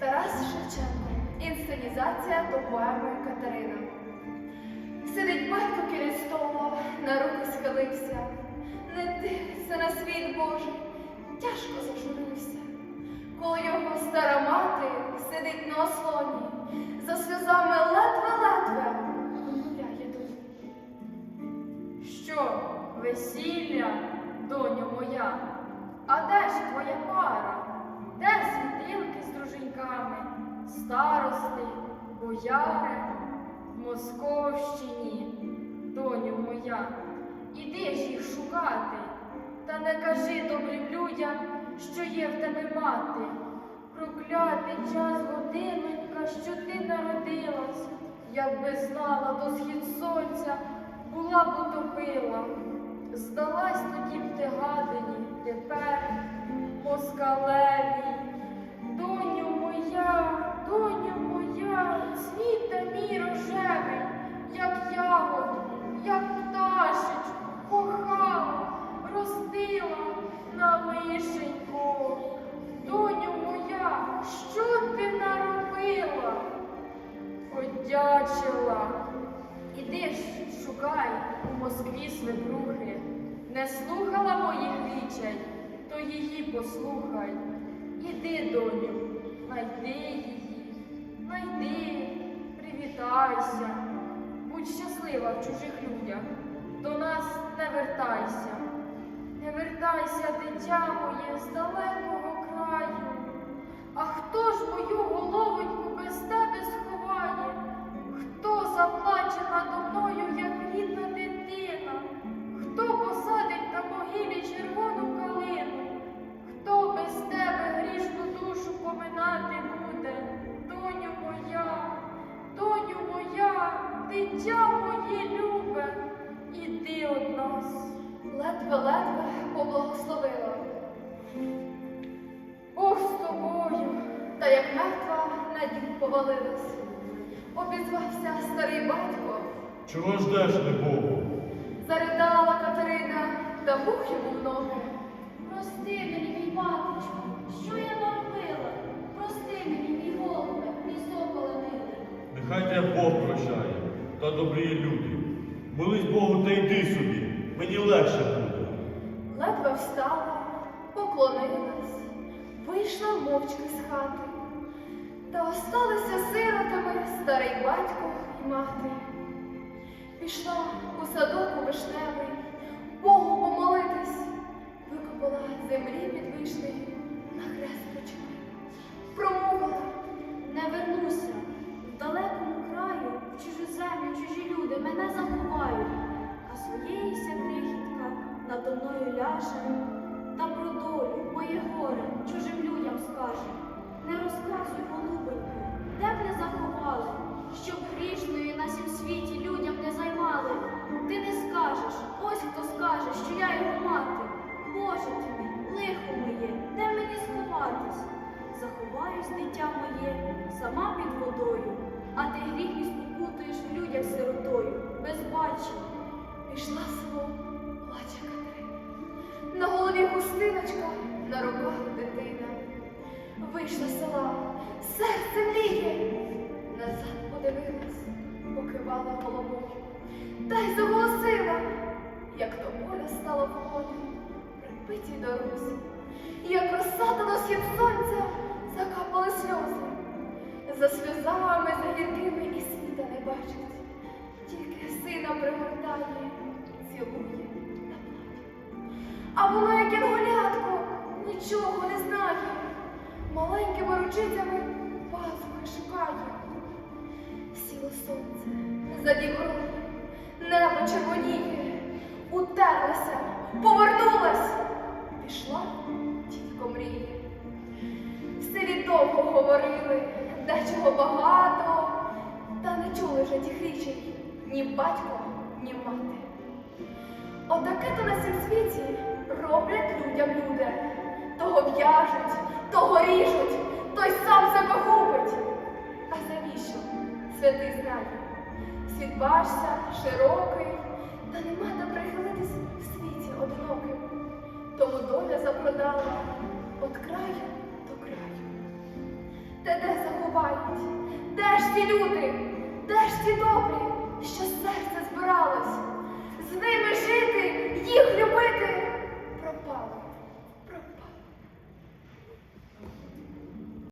Тарас Шевченко. Інсценізація до поеми Катерина. Сидить батько біля столу, на руки схилився. Не дивиться на світ Божий, тяжко зажурився. Коло його стара мати сидить на ослоні, за сльозами ледве-ледве вимовляє старости, бояри в Московщині, доню моя? Іди ж їх шукати, та не кажи добрим людям, що є в тебе мати. Проклятий час годинонька, що ти народилась, якби знала до схід сонця, була б утопила. Здалась тоді б ти гадині, тепер москалеві. Одячила. Іди ж, шукай у Москві свекрухи. Не слухала моїх річей, то її послухай. Іди, доню, найди її, найди, привітайся, будь щаслива в чужих людях, до нас не вертайся. Не вертайся, дитя моє, з далекого краю. А хто ж мою головоньку без тебе сховає? Од. Ледве-ледве поблагословила. Бог з тобою, та як мертва на дім повалилась. Обізвався старий батько, Чого ждеш, не Богу? заридала Катерина, та бух йому в ноги. Прости мені, мій батечку, що я наробила? Прости мені, мій голубе, мій соколе милий. Нехай тебе Бог прощає, та добрі люди. Молись Богу та йди собі, мені легше буде. Ледве встала, поклонилась, вийшла мовчки з хати. Та осталися сиротами старий батько і мати. Пішла у садок у вишневий, Богу помолитись, викопала землі під вишнею, на хрест почала. Промовила, Не вернуся. В далекому краю, в чужу землю, чужі люди мене заховають, ляже. Та про долю, моє горе, чужим людям скаже. Не розказуй, голубонько, де б не заховали, щоб грішною на сім світі людям не займали. Ти не скажеш, ось хто скаже, що я його мати. Боже ти лихо моє, де мені сховатись? Заховаюсь, дитя моє, сама під водою, а ти гріх мій спокутуєш в людях сиротою, без бачення. пішла село, плаче хустиночка, на руках дитина. Вийшла села, серце мріє. Назад подивилась, покивала головою. Та й заголосила, як то стала в полі, припитій дорозі. Як розсада до схід сонця закапали сльози. За сльозами, за гіркими і світа не бачить. Тільки сина пригортає, плаче. А воно, як янголятко, нічого не знає. Маленькими ручицями пазухи шукає. Сіло сонце за діброю, небо червоніє, утерлася, повернулась, пішла, тільки мріє. В селі довго говорили, дечого багато, та не чули вже тих річей ні батько, ні мати. Отаке то на цім світі роблять людям люди. Того в'яжуть, того ріжуть, той сам себе губить. А завіщо? Святий знає. Світ бачся, широкий, та нема де прихилитись в світі одиноким. Тому доля запродала от краю до краю. Та де заховають? Де ж ті люди? Де ж ті добрі,